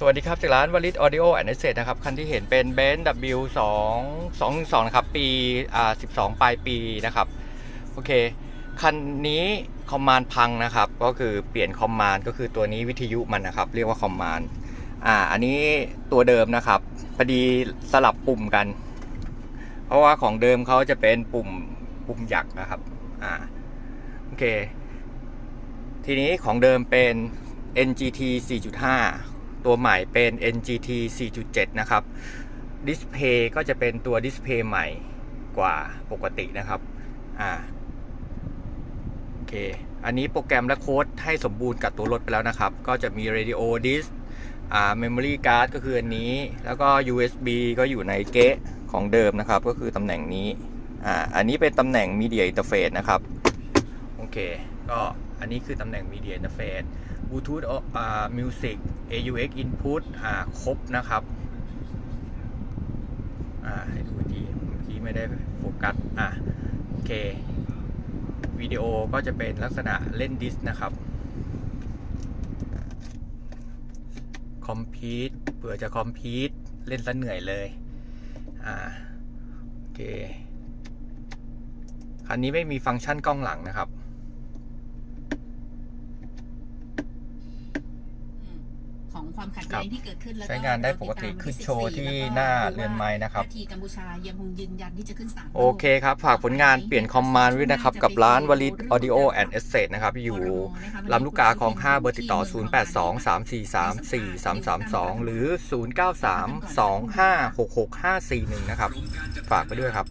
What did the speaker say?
สวัสดีครับ จากร้านวลิตออดิโอแอนด์เซตนะครับ คันที่เห็นเป็นเบนซ์ W 2 2 2นะครับ ปีอ่า12 ปลายปีนะครับ โอเค คันนี้คอมมานด์พังนะครับ ก็คือเปลี่ยนคอมมานด์ก็คือตัวนี้วิทยุมันนะครับ เรียกว่าคอมมานด์อ่า อันนี้ตัวเดิมนะครับพอดีสลับปุ่มกัน เพราะว่าของเดิมเขาจะเป็นปุ่มปุ่มหยักนะครับ อ่า โอเค ทีนี้ของเดิมเป็น NGT 4.5 ตัวใหม่เป็น NGT 4.7 นะครับ ดิสเพย์ก็จะเป็นตัวดิสเพย์ใหม่กว่าปกตินะครับ อ่า โอเค อันนี้โปรแกรมและโค้ดให้สมบูรณ์กับตัวรถไปแล้วนะครับ ก็จะมี Radio Disk อ่า Memory Card ก็คืออันนี้ แล้วก็ USB ก็อยู่ในเกะของเดิมนะครับ ก็คือตำแหน่งนี้ อ่า อันนี้เป็นตำแหน่ง Media Interface นะครับ โอเค ก็อันนี้คือตำแหน่ง Media Interface Bluetooth อ่า Music AUX Input อ่าครบนะครับ อ่าให้ดูอีเมื่อกี้ไม่ได้โฟกัส อะโอเค วิดีโอก็จะเป็นลักษณะเล่นดิสก์นะครับคอมพีทเผื่อจะคอมพีทเล่นซะเหนื่อยเลย อ่า โอเค คันนี้ไม่มีฟังก์ชันกล้องหลังนะครับ ของความขัดครัแย้บงที่เกิดขึ้นแล้วใช้งานได้ปกติขึ้นโชว์ที่หน้าเรือนไม้นะครับทีกัมพูชายังคงยืนยันที่จะขึ้นศาลโอเคครับ ฝากผลงานเปลี่ยนคอมมานด์ด้วยนะครับ กับร้านวลิตออดิโอแอนด์เอสเซนะครับ อยู่ลำลูกกาคลอง 5 เบอร์ติดต่อ 0823434332 หรือ 0932566541 นะครับ ฝากไปด้วยครับ